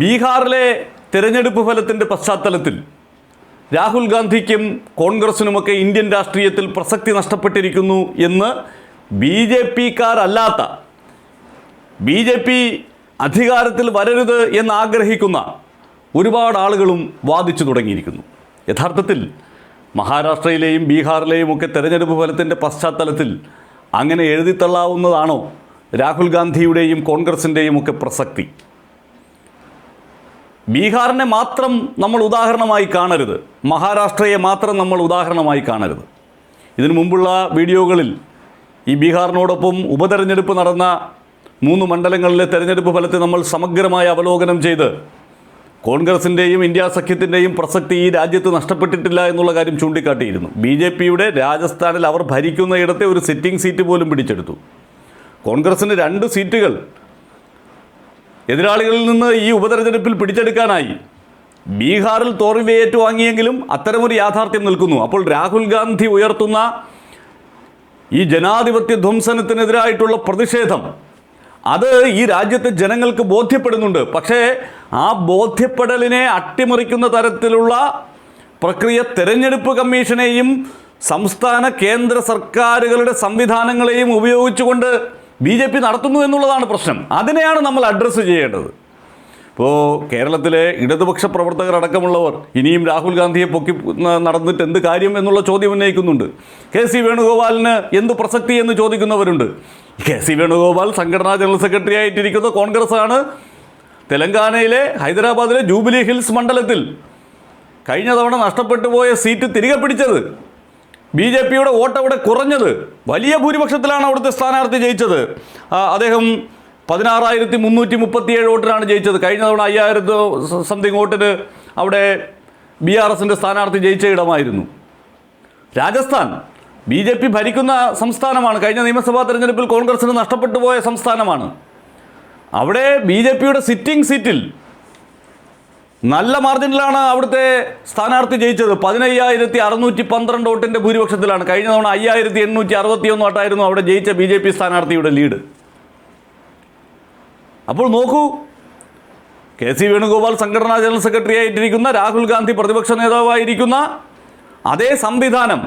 ബീഹാറിലെ തിരഞ്ഞെടുപ്പ് ഫലത്തിന്റെ പശ്ചാത്തലത്തിൽ രാഹുൽ ഗാന്ധിക്കും കോൺഗ്രസിനുമൊക്കെ ഇന്ത്യൻ രാഷ്ട്രീയത്തിൽ പ്രസക്തി നഷ്ടപ്പെട്ടിരിക്കുന്നു എന്ന് ബി ജെ പിക്കാരല്ലാത്ത ബി ജെ പി അധികാരത്തിൽ വരരുത് എന്നാഗ്രഹിക്കുന്ന ഒരുപാട് ആളുകളും വാദിച്ചു തുടങ്ങിയിരിക്കുന്നു. യഥാർത്ഥത്തിൽ മഹാരാഷ്ട്രയിലെയും ബീഹാറിലെയും ഒക്കെ തെരഞ്ഞെടുപ്പ് ഫലത്തിന്റെ പശ്ചാത്തലത്തിൽ അങ്ങനെ എഴുതിത്തള്ളാവുന്നതാണോ രാഹുൽ ഗാന്ധിയുടെയും കോൺഗ്രസിന്റെയും ഒക്കെ പ്രസക്തി? ബീഹാറിനെ മാത്രം നമ്മൾ ഉദാഹരണമായി കാണരുത്. മഹാരാഷ്ട്രയെ മാത്രം നമ്മൾ ഉദാഹരണമായി കാണരുത്. ഇതിനു മുമ്പുള്ള വീഡിയോകളിൽ ഈ ബീഹാറിനോടൊപ്പം ഉപതെരഞ്ഞെടുപ്പ് നടന്ന മൂന്ന് മണ്ഡലങ്ങളിലെ തെരഞ്ഞെടുപ്പ് ഫലത്തെ നമ്മൾ സമഗ്രമായി അവലോകനം ചെയ്ത് കോൺഗ്രസിന്റെയും ഇന്ത്യ സഖ്യത്തിന്റെയും പ്രസക്തി ഈ രാജ്യത്ത് നഷ്ടപ്പെട്ടിട്ടില്ല എന്നുള്ള കാര്യം ചൂണ്ടിക്കാട്ടിയിരുന്നു. ബി ജെ പിയുടെ രാജസ്ഥാനിൽ അവർ ഭരിക്കുന്നയിടത്തെ ഒരു സിറ്റിംഗ് സീറ്റ് പോലും പിടിച്ചെടുത്തു. കോൺഗ്രസിന് രണ്ട് സീറ്റുകൾ എതിരാളികളിൽ നിന്ന് ഈ ഉപതെരഞ്ഞെടുപ്പിൽ പിടിച്ചെടുക്കാനായി. ബീഹാറിൽ തോൽവി ഏറ്റുവാങ്ങിയെങ്കിലും അത്തരമൊരു യാഥാർത്ഥ്യം നിൽക്കുന്നു. അപ്പോൾ രാഹുൽ ഗാന്ധി ഉയർത്തുന്ന ഈ ജനാധിപത്യ ധ്വംസനത്തിനെതിരായിട്ടുള്ള പ്രതിഷേധം അത് ഈ രാജ്യത്തെ ജനങ്ങൾക്ക് ബോധ്യപ്പെടുന്നുണ്ട്. പക്ഷേ ആ ബോധ്യപ്പെടലിനെ അട്ടിമറിക്കുന്ന തരത്തിലുള്ള പ്രക്രിയ തെരഞ്ഞെടുപ്പ് കമ്മീഷനെയും സംസ്ഥാന കേന്ദ്ര സർക്കാരുകളുടെ സംവിധാനങ്ങളെയും ഉപയോഗിച്ചുകൊണ്ട് ബി ജെ പി നടത്തുന്നു എന്നുള്ളതാണ് പ്രശ്നം. അതിനെയാണ് നമ്മൾ അഡ്രസ്സ് ചെയ്യേണ്ടത്. ഇപ്പോൾ കേരളത്തിലെ ഇടതുപക്ഷ പ്രവർത്തകർ അടക്കമുള്ളവർ ഇനിയും രാഹുൽ ഗാന്ധിയെ പൊക്കി നടന്നിട്ട് എന്ത് കാര്യം എന്നുള്ള ചോദ്യം ഉന്നയിക്കുന്നുണ്ട്. കെ സി വേണുഗോപാലിന് എന്ത് പ്രസക്തി എന്ന് ചോദിക്കുന്നവരുണ്ട്. കെ സി വേണുഗോപാൽ സംഘടനാ ജനറൽ സെക്രട്ടറി ആയിട്ടിരിക്കുന്ന കോൺഗ്രസ് ആണ് തെലങ്കാനയിലെ ഹൈദരാബാദിലെ ജൂബിലി ഹിൽസ് മണ്ഡലത്തിൽ കഴിഞ്ഞ തവണ നഷ്ടപ്പെട്ടു പോയ സീറ്റ് തിരികെ പിടിച്ചത്. ബി ജെ പിയുടെ വോട്ട് അവിടെ കുറഞ്ഞത്. വലിയ ഭൂരിപക്ഷത്തിലാണ് അവിടുത്തെ സ്ഥാനാർത്ഥി ജയിച്ചത്. അദ്ദേഹം പതിനാറായിരത്തി മുന്നൂറ്റി മുപ്പത്തിയേഴ് വോട്ടിനാണ് ജയിച്ചത്. കഴിഞ്ഞ തവണ അയ്യായിരത്തി സംതിങ് വോട്ടിന് അവിടെ ബി ആർ എസിന്റെ സ്ഥാനാർത്ഥി ജയിച്ച ഇടമായിരുന്നു. രാജസ്ഥാൻ ബി ജെ പി ഭരിക്കുന്ന സംസ്ഥാനമാണ്. കഴിഞ്ഞ നിയമസഭാ തെരഞ്ഞെടുപ്പിൽ കോൺഗ്രസിന് നഷ്ടപ്പെട്ടു പോയ സംസ്ഥാനമാണ്. അവിടെ ബി ജെ പിയുടെ സിറ്റിംഗ് സീറ്റിൽ നല്ല മാർജിനിലാണ് അവിടുത്തെ സ്ഥാനാർത്ഥി ജയിച്ചത്. പതിനയ്യായിരത്തി അറുന്നൂറ്റി പന്ത്രണ്ട് വോട്ടിന്റെ ഭൂരിപക്ഷത്തിലാണ്. കഴിഞ്ഞ തവണ അയ്യായിരത്തി എണ്ണൂറ്റി അറുപത്തി ഒന്ന് വോട്ടായിരുന്നു അവിടെ ജയിച്ച ബി ജെ പി സ്ഥാനാർത്ഥിയുടെ ലീഡ് അപ്പോൾ നോക്കൂ. കെ സി വേണുഗോപാൽ സംഘടനാ ജനറൽ സെക്രട്ടറി ആയിട്ടിരിക്കുന്ന രാഹുൽ ഗാന്ധി പ്രതിപക്ഷ നേതാവായിരിക്കുന്ന അതേ സംവിധാനം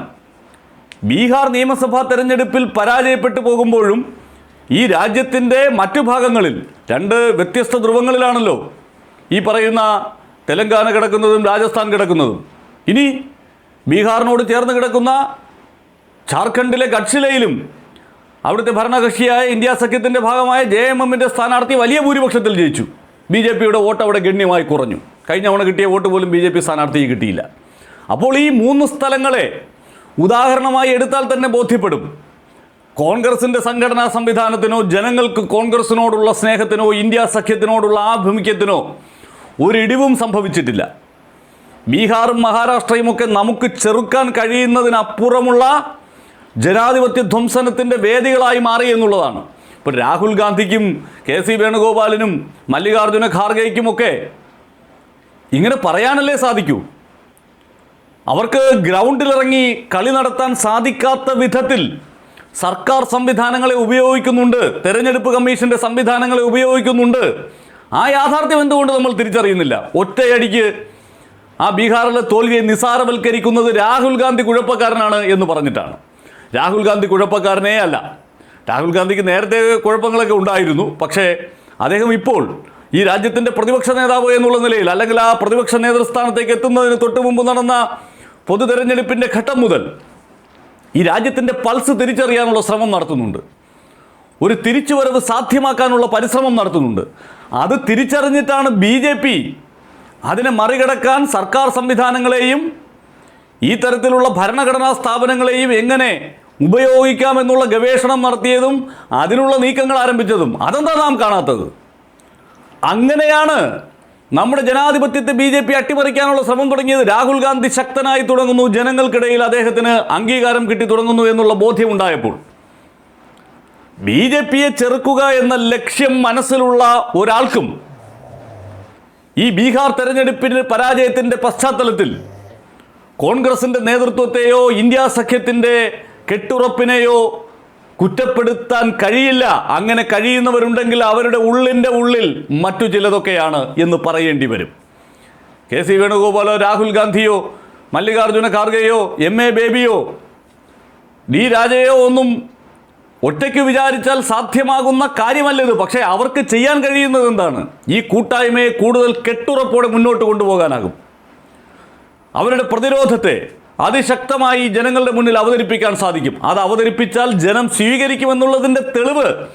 ബീഹാർ നിയമസഭാ തെരഞ്ഞെടുപ്പിൽ പരാജയപ്പെട്ടു പോകുമ്പോഴും ഈ രാജ്യത്തിന്റെ മറ്റു ഭാഗങ്ങളിൽ രണ്ട് വ്യത്യസ്ത ധ്രുവങ്ങളിലാണല്ലോ ഈ പറയുന്ന തെലങ്കാന കിടക്കുന്നതും രാജസ്ഥാൻ കിടക്കുന്നതും. ഇനി ബീഹാറിനോട് ചേർന്ന് കിടക്കുന്ന ജാർഖണ്ഡിലെ കക്ഷിലയിലും അവിടുത്തെ ഭരണകക്ഷിയായ ഇന്ത്യ സഖ്യത്തിന്റെ ഭാഗമായ ജെ എം എമ്മിന്റെ സ്ഥാനാർത്ഥി വലിയ ഭൂരിപക്ഷത്തിൽ ജയിച്ചു. ബി ജെ പിയുടെ വോട്ട് അവിടെ ഗണ്യമായി കുറഞ്ഞു. കഴിഞ്ഞ തവണ കിട്ടിയ വോട്ട് പോലും ബി ജെ പി സ്ഥാനാർത്ഥിക്ക് കിട്ടിയില്ല. അപ്പോൾ ഈ മൂന്ന് സ്ഥലങ്ങളെ ഉദാഹരണമായി എടുത്താൽ തന്നെ ബോധ്യപ്പെടും. കോൺഗ്രസിന്റെ സംഘടനാ സംവിധാനത്തിനോ ജനങ്ങൾക്ക് കോൺഗ്രസിനോടുള്ള സ്നേഹത്തിനോ ഇന്ത്യ സഖ്യത്തിനോടുള്ള ആഭിമുഖ്യത്തിനോ ഒരിടിവും സംഭവിച്ചിട്ടില്ല. ബീഹാറും മഹാരാഷ്ട്രയും ഒക്കെ നമുക്ക് ചെറുക്കാൻ കഴിയുന്നതിനപ്പുറമുള്ള ജനാധിപത്യ ധ്വംസനത്തിന്റെ വേദികളായി മാറി എന്നുള്ളതാണ്. ഇപ്പോൾ രാഹുൽ ഗാന്ധിക്കും കെ സി വേണുഗോപാലിനും മല്ലികാർജുന ഖാർഗെയ്ക്കുമൊക്കെ ഇങ്ങനെ പറയാനല്ലേ സാധിക്കൂ? അവർക്ക് ഗ്രൗണ്ടിലിറങ്ങി കളി നടത്താൻ സാധിക്കാത്ത വിധത്തിൽ സർക്കാർ സംവിധാനങ്ങളെ ഉപയോഗിക്കുന്നുണ്ട് തെരഞ്ഞെടുപ്പ് കമ്മീഷന്റെ സംവിധാനങ്ങളെ ഉപയോഗിക്കുന്നുണ്ട്. ആ യാഥാർത്ഥ്യം എന്തുകൊണ്ട് നമ്മൾ തിരിച്ചറിയുന്നില്ല? ഒറ്റയടിക്ക് ആ ബീഹാറിലെ തോൽവിയെ നിസാരവൽക്കരിക്കുന്നത് രാഹുൽ ഗാന്ധി കുഴപ്പക്കാരനാണ് എന്ന് പറഞ്ഞിട്ടാണ്. രാഹുൽ ഗാന്ധി കുഴപ്പക്കാരനേ അല്ല. രാഹുൽ ഗാന്ധിക്ക് നേരത്തെ കുഴപ്പങ്ങളൊക്കെ ഉണ്ടായിരുന്നു. പക്ഷേ അദ്ദേഹം ഇപ്പോൾ ഈ രാജ്യത്തിന്റെ പ്രതിപക്ഷ നേതാവ് എന്നുള്ള നിലയിൽ അല്ലെങ്കിൽ ആ പ്രതിപക്ഷ നേതൃസ്ഥാനത്തേക്ക് എത്തുന്നതിന് തൊട്ട് മുമ്പ് നടന്ന പൊതു തെരഞ്ഞെടുപ്പിന്റെ ഘട്ടം മുതൽ ഈ രാജ്യത്തിന്റെ പൾസ് തിരിച്ചറിയാനുള്ള ശ്രമം നടത്തുന്നുണ്ട്. ഒരു തിരിച്ചുവരവ് സാധ്യമാക്കാനുള്ള പരിശ്രമം നടത്തുന്നുണ്ട്. അത് തിരിച്ചറിഞ്ഞിട്ടാണ് ബി ജെ പി അതിനെ മറികടക്കാൻ സർക്കാർ സംവിധാനങ്ങളെയും ഈ തരത്തിലുള്ള ഭരണഘടനാ സ്ഥാപനങ്ങളെയും എങ്ങനെ ഉപയോഗിക്കാമെന്നുള്ള ഗവേഷണം നടത്തിയതും അതിനുള്ള നീക്കങ്ങൾ ആരംഭിച്ചതും അതെന്താ നാം കാണാത്തത്? അങ്ങനെയാണ് നമ്മുടെ ജനാധിപത്യത്തെ ബി ജെ പി അട്ടിമറിക്കാനുള്ള ശ്രമം തുടങ്ങിയത്. രാഹുൽ ഗാന്ധി ശക്തനായി തുടങ്ങുന്നു. ജനങ്ങൾക്കിടയിൽ അദ്ദേഹത്തിന് അംഗീകാരം കിട്ടി തുടങ്ങുന്നു എന്നുള്ള ബോധ്യമുണ്ടായപ്പോൾ ബി ജെ പിയെ ചെറുക്കുക എന്ന ലക്ഷ്യം മനസ്സിലുള്ള ഒരാൾക്കും ഈ ബീഹാർ തെരഞ്ഞെടുപ്പിന് പരാജയത്തിന്റെ പശ്ചാത്തലത്തിൽ കോൺഗ്രസിന്റെ നേതൃത്വത്തെയോ ഇന്ത്യ സഖ്യത്തിന്റെ കെട്ടുറപ്പിനെയോ കുറ്റപ്പെടുത്താൻ കഴിയില്ല. അങ്ങനെ കഴിയുന്നവരുണ്ടെങ്കിൽ അവരുടെ ഉള്ളിന്റെ ഉള്ളിൽ മറ്റു ചിലതൊക്കെയാണ് എന്ന് പറയേണ്ടി വരും. കെ സി വേണുഗോപാലോ രാഹുൽ ഗാന്ധിയോ മല്ലികാർജുന ഖാർഗെയോ എം എ ബേബിയോ ഡി രാജയോ ഒന്നും ഒറ്റയ്ക്ക് വിചാരിച്ചാൽ സാധ്യമാകുന്ന കാര്യമല്ലത് പക്ഷേ അവർക്ക് ചെയ്യാൻ കഴിയുന്നത് എന്താണ്? ഈ കൂട്ടായ്മയെ കൂടുതൽ കെട്ടുറപ്പോടെ മുന്നോട്ട് കൊണ്ടുപോകാനാകും. അവരുടെ പ്രതിരോധത്തെ അതിശക്തമായി ജനങ്ങളുടെ മുന്നിൽ അവതരിപ്പിക്കാൻ സാധിക്കും. അത് അവതരിപ്പിച്ചാൽ ജനം സ്വീകരിക്കുമെന്നുള്ളതിന്റെ തെളിവ്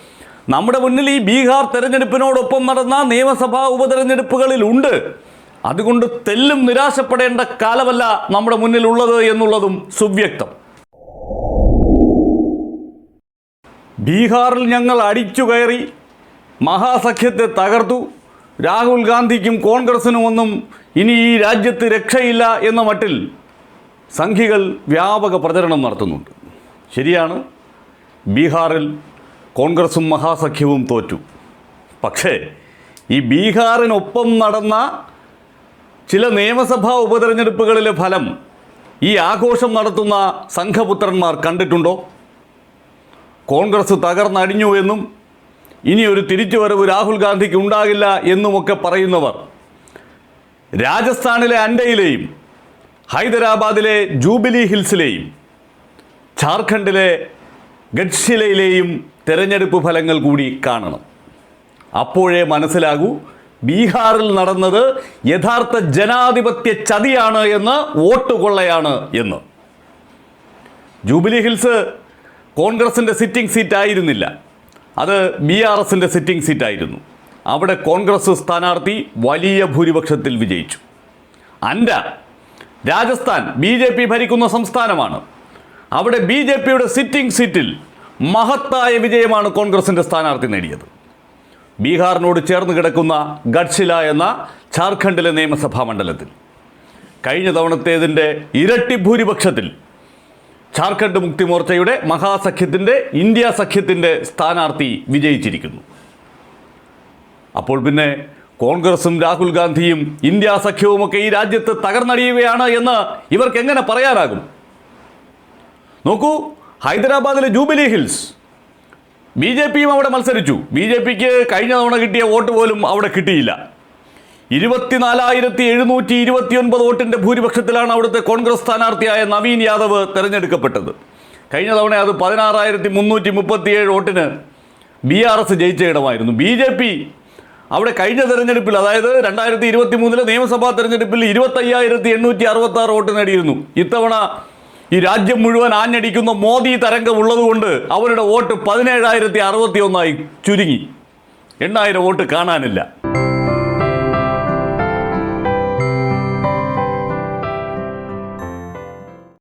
നമ്മുടെ മുന്നിൽ ഈ ബീഹാർ തെരഞ്ഞെടുപ്പിനോടൊപ്പം നടന്ന നിയമസഭാ ഉപതെരഞ്ഞെടുപ്പുകളിൽ ഉണ്ട്. അതുകൊണ്ട് തെല്ലും നിരാശപ്പെടേണ്ട കാലമല്ല നമ്മുടെ മുന്നിലുള്ളത് എന്നുള്ളതും സുവ്യക്തം. ബീഹാറിൽ ഞങ്ങൾ അടിച്ചു കയറി മഹാസഖ്യത്തെ തകർത്തു. രാഹുൽ ഗാന്ധിക്കും കോൺഗ്രസിനും ഒന്നും ഇനി ഈ രാജ്യത്ത് രക്ഷയില്ല എന്ന മട്ടിൽ സംഘികൾ വ്യാപക പ്രചരണം നടത്തുന്നുണ്ട്. ശരിയാണ് ബീഹാറിൽ കോൺഗ്രസും മഹാസഖ്യവും തോറ്റു. പക്ഷേ ഈ ബീഹാറിനൊപ്പം നടന്ന ചില നിയമസഭാ ഉപതെരഞ്ഞെടുപ്പുകളിലെ ഫലം ഈ ആഘോഷം നടത്തുന്ന സംഘപുത്രന്മാർ കണ്ടിട്ടുണ്ടോ? കോൺഗ്രസ് തകർന്നടിഞ്ഞു എന്നും ഇനി ഒരു തിരിച്ചുവരവ് രാഹുൽ ഗാന്ധിക്ക് ഉണ്ടാകില്ല എന്നുമൊക്കെ പറയുന്നവർ. രാജസ്ഥാനിലെ അൻഡയിലെയും ഹൈദരാബാദിലെ ജൂബിലി ഹിൽസിലെയും ഝാർഖണ്ഡിലെ ഗഡ്ഷിലയിലെയും തെരഞ്ഞെടുപ്പ് ഫലങ്ങൾ കൂടി കാണണം. അപ്പോഴേ മനസ്സിലാകൂ ബീഹാറിൽ നടന്നത് യഥാർത്ഥ ജനാധിപത്യ ചതിയാണ് എന്ന് വോട്ട് കൊള്ളയാണ് എന്ന്. ജൂബിലി ഹിൽസ് കോൺഗ്രസിന്റെ സിറ്റിംഗ് സീറ്റ് ആയിരുന്നില്ല. അത് ബി ആർ എസിന്റെ സിറ്റിംഗ് സീറ്റായിരുന്നു അവിടെ കോൺഗ്രസ് സ്ഥാനാർത്ഥി വലിയ ഭൂരിപക്ഷത്തിൽ വിജയിച്ചു. അൻഡ രാജസ്ഥാൻ ബി ജെ പി ഭരിക്കുന്ന സംസ്ഥാനമാണ്. അവിടെ ബി ജെ പിയുടെ സിറ്റിംഗ് സീറ്റിൽ മഹത്തായ വിജയമാണ് കോൺഗ്രസിന്റെ സ്ഥാനാർത്ഥി നേടിയത്. ബീഹാറിനോട് ചേർന്ന് കിടക്കുന്ന ഗഡ്ഷില എന്ന ഝാർഖണ്ഡിലെ നിയമസഭാ മണ്ഡലത്തിൽ. കഴിഞ്ഞ തവണത്തേതിന്റെ ഇരട്ടി ഭൂരിപക്ഷത്തിൽ ഝാർഖണ്ഡ് മുക്തി മോർച്ചയുടെ മഹാസഖ്യത്തിന്റെ ഇന്ത്യ സഖ്യത്തിന്റെ സ്ഥാനാർത്ഥി വിജയിച്ചിരിക്കുന്നു. അപ്പോൾ പിന്നെ കോൺഗ്രസും രാഹുൽ ഗാന്ധിയും ഇന്ത്യ സഖ്യവുമൊക്കെ ഈ രാജ്യത്ത് തകർന്നടിയുകയാണ് എന്ന് ഇവർക്ക് എങ്ങനെ പറയാനാകും? നോക്കൂ ഹൈദരാബാദിലെ ജൂബിലി ഹിൽസ്. ബി ജെ പിയും അവിടെ മത്സരിച്ചു. ബി ജെ പിക്ക് കഴിഞ്ഞ തവണ കിട്ടിയ വോട്ട് പോലും അവിടെ കിട്ടിയില്ല. ഇരുപത്തിനാലായിരത്തി എഴുന്നൂറ്റി ഇരുപത്തിയൊൻപത് വോട്ടിന്റെ ഭൂരിപക്ഷത്തിലാണ് അവിടുത്തെ കോൺഗ്രസ് സ്ഥാനാർത്ഥിയായ നവീൻ യാദവ് തെരഞ്ഞെടുക്കപ്പെട്ടത്. കഴിഞ്ഞ തവണ അത് പതിനാറായിരത്തി മുന്നൂറ്റി മുപ്പത്തിയേഴ് വോട്ടിന് ബി ആർ എസ് ജയിച്ച ഇടമായിരുന്നു. ബി ജെ പി അവിടെ കഴിഞ്ഞ തെരഞ്ഞെടുപ്പിൽ അതായത് രണ്ടായിരത്തി ഇരുപത്തി മൂന്നിലെ നിയമസഭാ തെരഞ്ഞെടുപ്പിൽ ഇരുപത്തയ്യായിരത്തി എണ്ണൂറ്റി അറുപത്തി ആറ് വോട്ട് നേടിയിരുന്നു. ഇത്തവണ ഈ രാജ്യം മുഴുവൻ ആഞ്ഞടിക്കുന്ന മോദി തരംഗം ഉള്ളതുകൊണ്ട് അവരുടെ വോട്ട് പതിനേഴായിരത്തി അറുപത്തി ഒന്നായി ചുരുങ്ങി. എണ്ണായിരം വോട്ട് കാണാനില്ല.